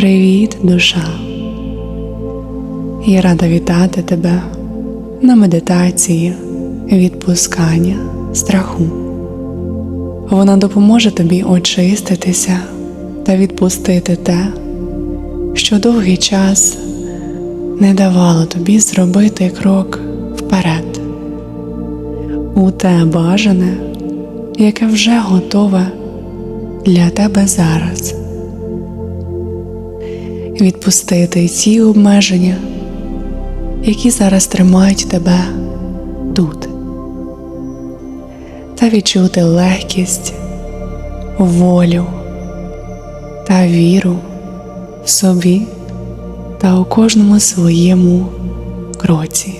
Привіт, душа! Я рада вітати тебе на медитації відпускання страху. Вона допоможе тобі очиститися та відпустити те, що довгий час не давало тобі зробити крок вперед у те бажане, яке вже готове для тебе зараз. Відпустити ті обмеження, які зараз тримають тебе тут, та відчути легкість, волю та віру в собі та у кожному своєму кроці.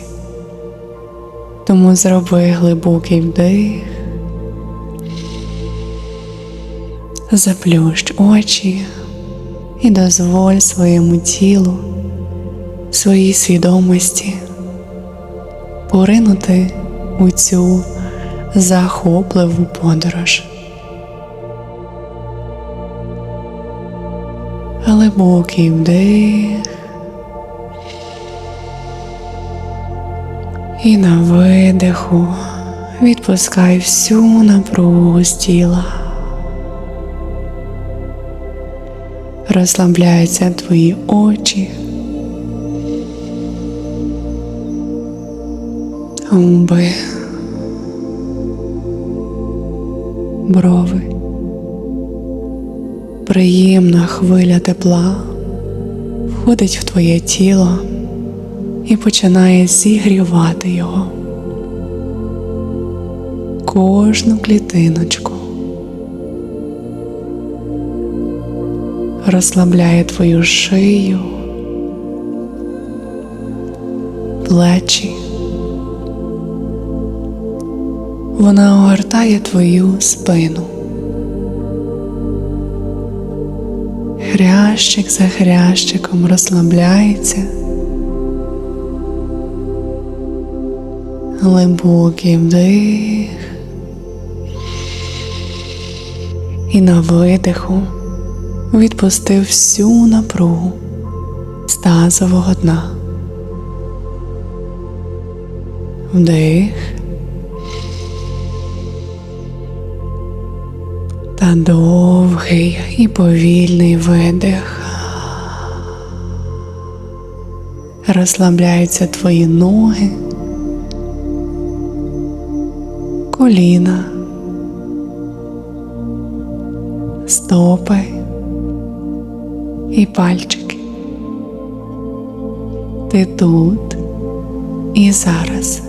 Тому зроби глибокий вдих, заплющ очі і дозволь своєму тілу, своїй свідомості поринути у цю захопливу подорож. Глибокий вдих і на видиху відпускай всю напругу з тіла. Розслабляються твої очі, губи, брови, приємна хвиля тепла входить в твоє тіло і починає зігрівати його. Кожну клітиночку. Розслабляє твою шию, плечі. Вона огортає твою спину. Хрящик за хрящиком розслабляється. Глибокий вдих і на видиху відпустив всю напругу з тазового дна. Вдих та довгий і повільний видих. Розслабляються твої ноги, коліна, стопи і пальчики. Ти тут і зараз.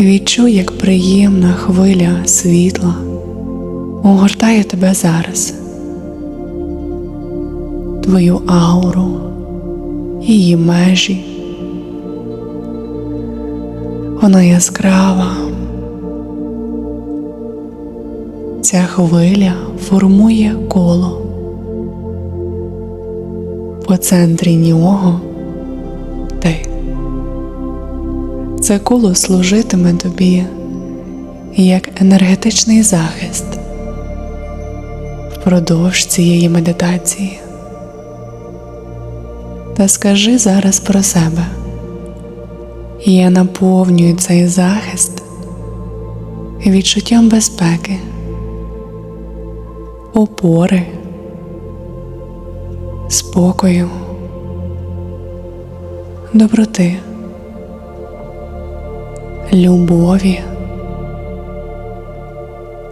Відчуй, як приємна хвиля світла огортає тебе зараз, твою ауру, її межі. Вона яскрава. Ця хвиля формує коло. По центрі нього ти. Це коло служитиме тобі як енергетичний захист впродовж цієї медитації. Та скажи зараз про себе. Я наповнюю цей захист відчуттям безпеки, опори, спокою, доброти, любові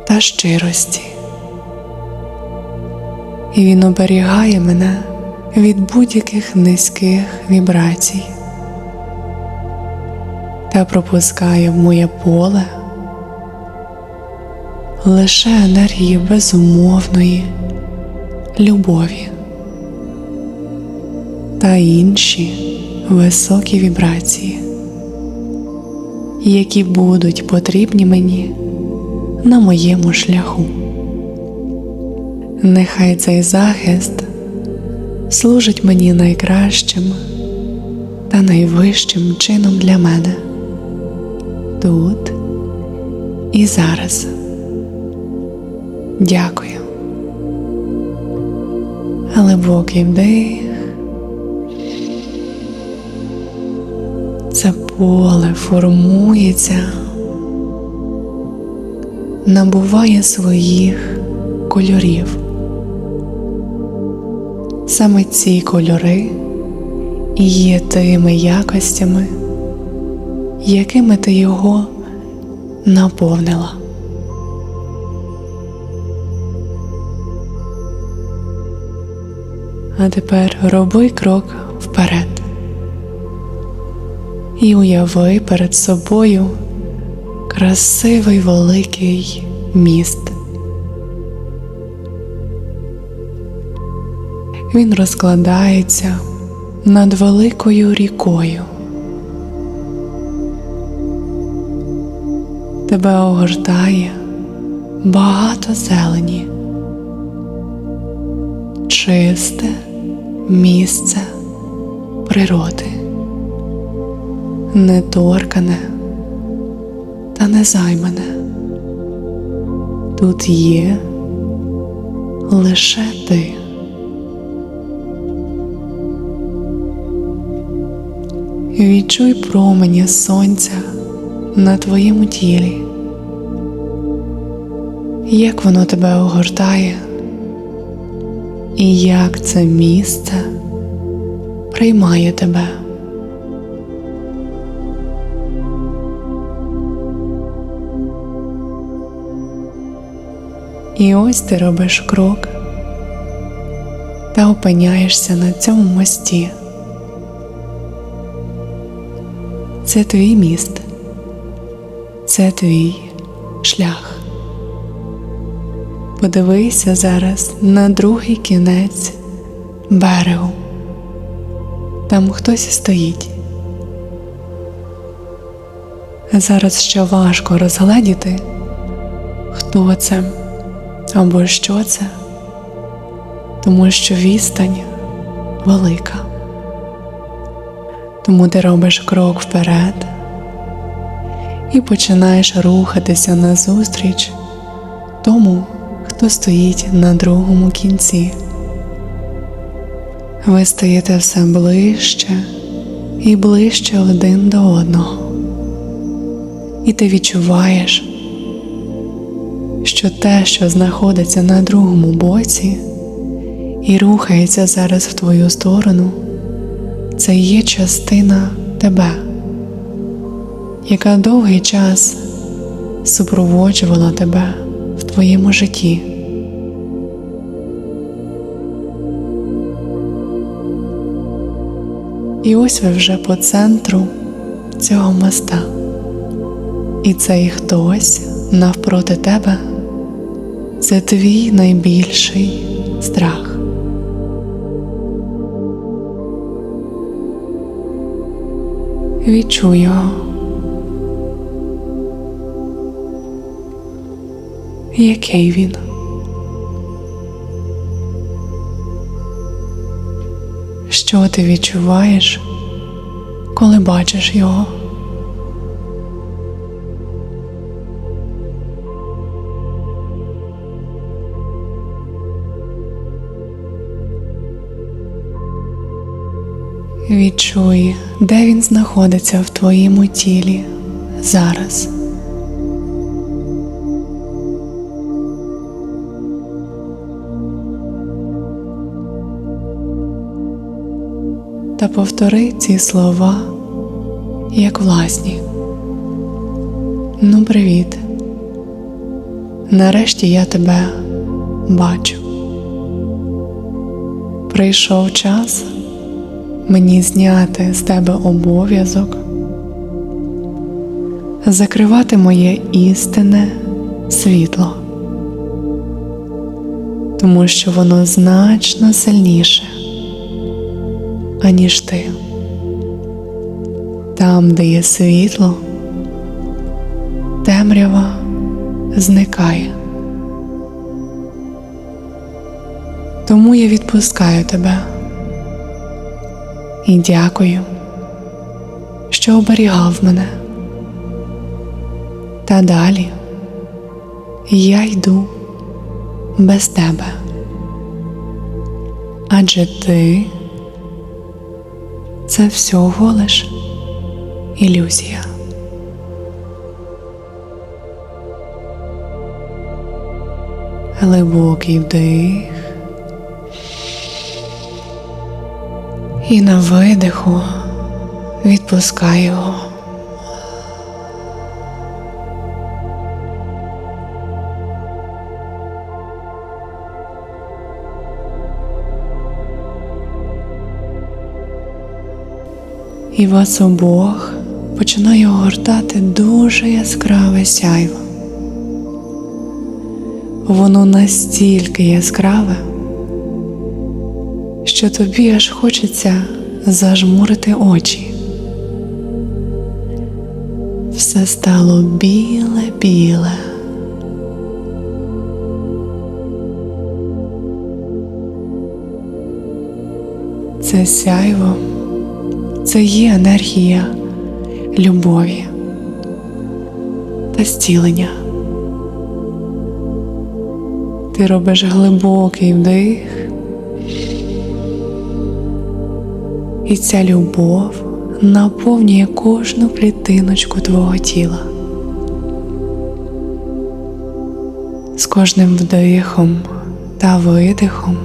та щирості. І він оберігає мене від будь-яких низьких вібрацій та пропускає в моє поле лише енергії безумовної любові та інші високі вібрації, які будуть потрібні мені на моєму шляху. Нехай цей захист служить мені найкращим та найвищим чином для мене тут і зараз. Дякую. глибокий вдих. Це поле формується, набуває своїх кольорів. Саме ці кольори і є тими якостями, якими ти його наповнила. А тепер роби крок вперед і уяви перед собою красивий великий міст. Він розкладається над великою рікою. Тебе огортає багато зелені, чисте місце природи, неторкане та незаймане. Тут є лише ти. Відчуй промені сонця на твоєму тілі, як воно тебе огортає, і як це місце приймає тебе. І ось ти робиш крок та опиняєшся на цьому мості. Це твій міст, це твій шлях. Подивися зараз на другий кінець берегу. Там хтось стоїть. Зараз ще важко розгледіти, хто це або що це, тому що відстань велика. Тому ти робиш крок вперед і починаєш рухатися назустріч тому, хто стоїть на другому кінці. Ви стаєте все ближче і ближче один до одного, і ти відчуваєш, що те, що знаходиться на другому боці і рухається зараз в твою сторону це є частина тебе, яка довгий час супроводжувала тебе твоєму житті. І ось ви вже по центру цього моста, і цей хтось навпроти тебе це твій найбільший страх. Відчуй його. Який він? Що ти відчуваєш, коли бачиш його? Відчуй, де він знаходиться в твоєму тілі зараз. Та повтори ці слова як власні. Ну, привіт. Нарешті я тебе бачу. Прийшов час мені зняти з тебе обов'язок, закривати моє істинне світло, тому що воно значно сильніше, аніж ти. Там, де є світло, темрява зникає. Тому я відпускаю тебе і дякую, що оберігав мене. Та далі я йду без тебе, Адже ти це всього лиш ілюзія. Глибокий вдих і на видиху відпускай його. І вас обох починає огортати дуже яскраве сяйво. Воно настільки яскраве, що тобі аж хочеться зажмурити очі. Все стало біле-біле. Це сяйво, це є енергія любові та зцілення. Ти робиш глибокий вдих, і ця любов наповнює кожну клітиночку твого тіла. З кожним вдихом та видихом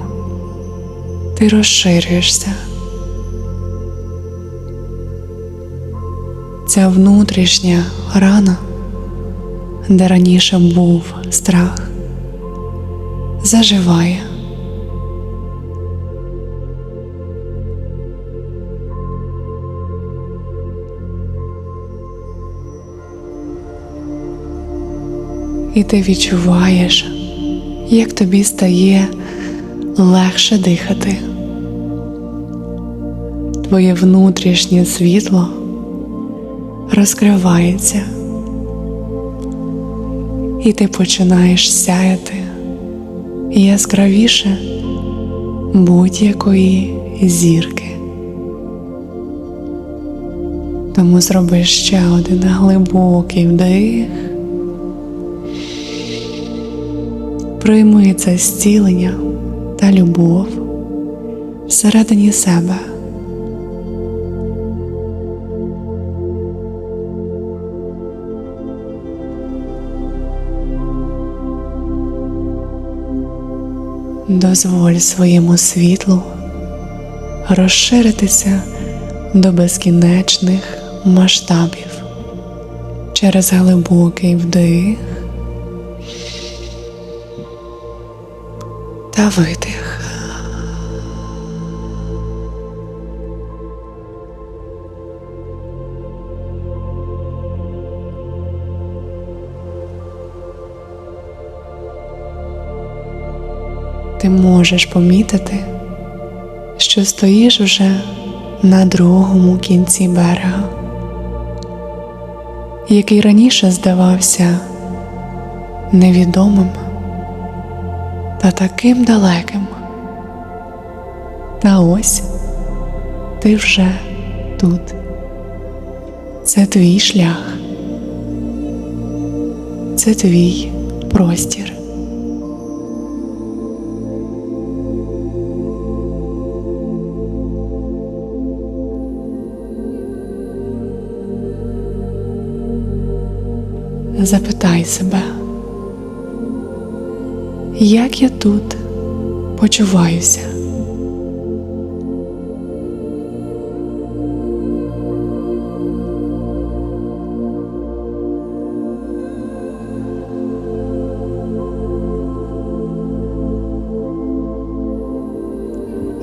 ти розширюєшся. Ця внутрішня рана, де раніше був страх, заживає. І ти відчуваєш, як тобі стає легше дихати. Твоє внутрішнє світло розкривається, і ти починаєш сяяти яскравіше будь-якої зірки. Тому зроби ще один глибокий вдих. Прийми це зцілення та любов всередині себе. Дозволь своєму світлу розширитися до безкінечних масштабів через глибокий вдих та видих. Ти можеш помітити, що стоїш вже на другому кінці берега, який раніше здавався невідомим та таким далеким. Та ось ти вже тут. Це твій шлях, це твій простір. Запитай себе, як я тут почуваюся.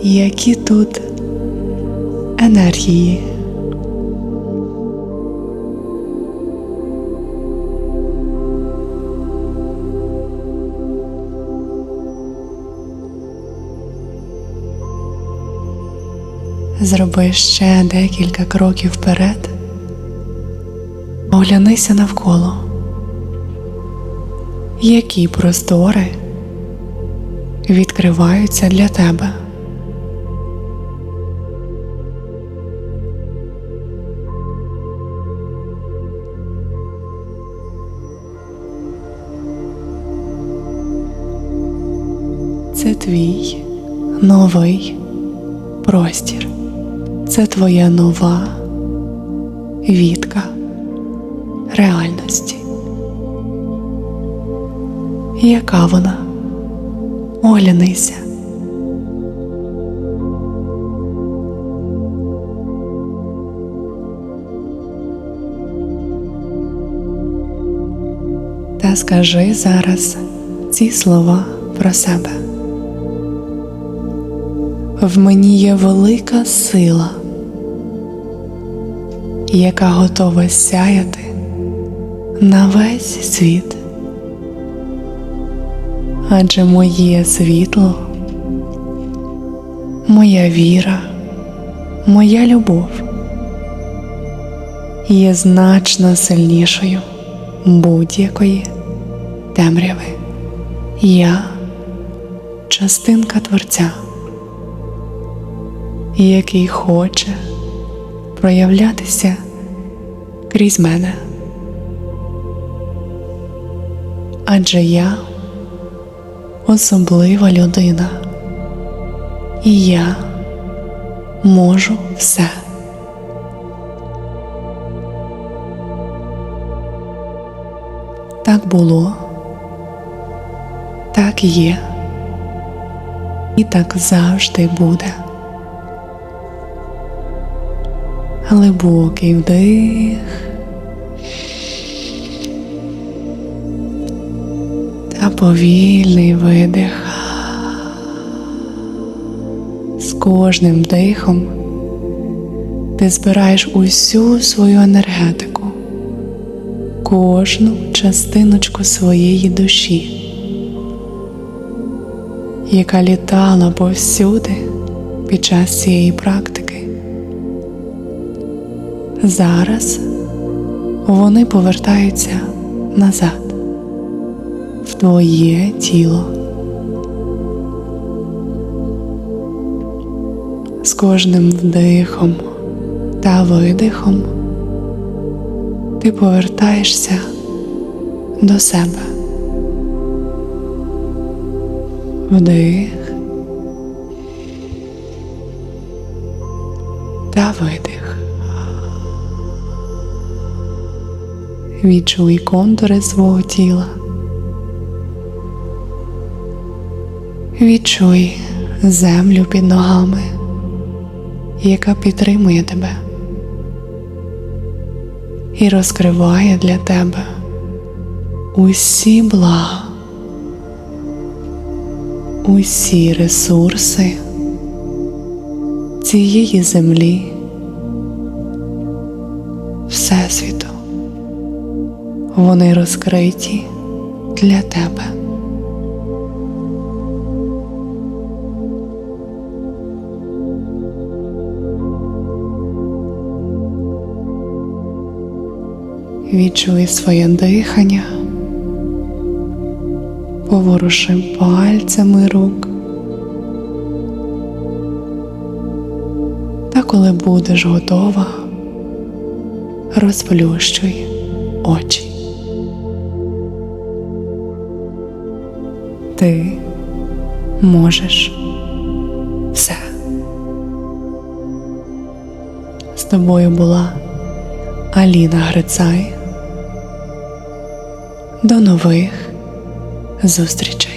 Які тут енергії? Зроби ще декілька кроків вперед, оглянися навколо, які простори відкриваються для тебе. Це твій новий простір. Це твоя нова відка реальності. Яка вона? Оглянися. Та скажи зараз ці слова про себе. В мені є велика сила, яка готова сяяти на весь світ. Адже моє світло, моя віра, моя любов є значно сильнішою будь-якої темряви. Я частинка Творця, який хоче проявлятися крізь мене. Адже я особлива людина, і я можу все. Так було, так є, і так завжди буде. Глибокий вдих та повільний видих. З кожним вдихом ти збираєш усю свою енергетику, кожну частиночку своєї душі, яка літала повсюди під час цієї практики. Зараз вони повертаються назад в твоє тіло. З кожним вдихом та видихом ти повертаєшся до себе. Вдих та видих. Відчуй контури свого тіла. Відчуй землю під ногами, яка підтримує тебе і розкриває для тебе усі блага, усі ресурси цієї землі, Всесвіту. Вони розкриті для тебе. Відчуй своє дихання, поворуши пальцями рук. Та коли будеш готова, розплющуй очі. Ти можеш все. З тобою була Аліна Грицай. До нових зустрічей!